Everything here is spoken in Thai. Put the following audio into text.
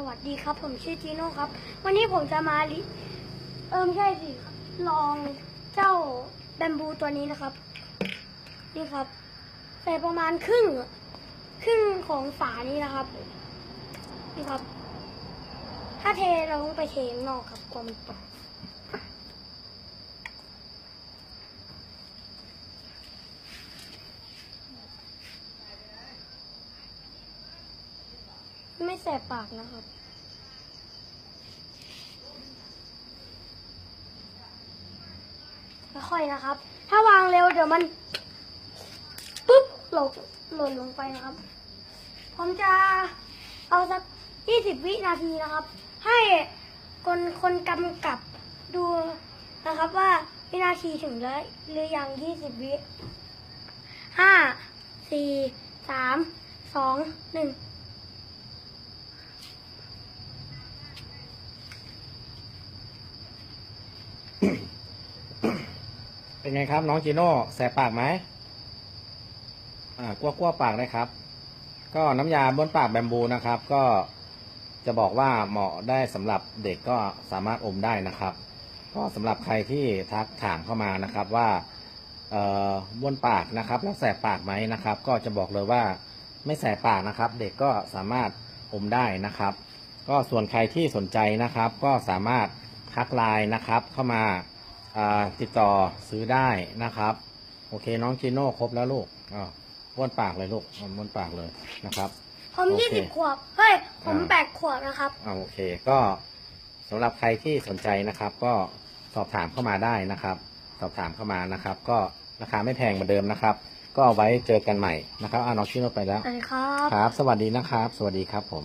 สวัสดีครับ ผมชื่อจีโน่ครับ วันนี้ผมจะมาลิเอิมใช่สิครับลองเจ้าแบมบูตัวนี้นะครับ นี่ครับ ใส่ประมาณครึ่งครึ่งของฝานี้นะครับ นี่ครับ ถ้าเทเราต้องไปเทงนอกครับกลัวมันตก ไม่แสบปากนะครับ ค่อยๆนะครับ ถ้าวางเร็วเดี๋ยวมันปุ๊บหล่นหล่นลงไปนะครับ ผมจะเอาสักยี่สิบวินาทีนะครับ ให้คนคนกำกับดูนะครับว่าวินาทีถึงแล้วหรือยังยี่สิบวิห้าสี่สามสองหนึ่ง เป็นไงครับ น้องจีโน่แสบปากไหมอ่ากลั้วกลั้วปากได้ครับ ก็น้ำยาบ้วนปากแบมบูนะครับ ก็จะบอกว่าเหมาะได้สำหรับเด็กก็สามารถอมได้นะครับ ก็สำหรับใครที่ทักถามเข้ามานะครับว่าเอ่อบ้วนปากนะครับ แล้วแสบปากไหมนะครับ ก็จะบอกเลยว่าไม่แสบปากนะครับ เด็กก็สามารถอมได้นะครับ ก็ส่วนใครที่สนใจนะครับ ก็สามารถ ทักไลน์นะครับ เข้ามาอ่าติดต่อซื้อได้นะครับ โอเคน้องจีโน่ครบแล้วลูกอ่าบ้วนปากเลยลูกอ่าบ้วนปากเลยนะครับผมโอเคยี่สิบขวบ เฮ้ย ผมอ่าแปดขวบนะครับอ่าโอเค ก็สำหรับใครที่สนใจนะครับ ก็สอบถามเข้ามาได้นะครับ สอบถามเข้ามานะครับ ก็ราคาไม่แพงเหมือนเดิมนะครับ ก็เอาไว้เจอกันใหม่นะครับอ่าน้องชิโน่ไปแล้ว สวัสดีครับ ครับ สวัสดีนะครับ สวัสดีครับผม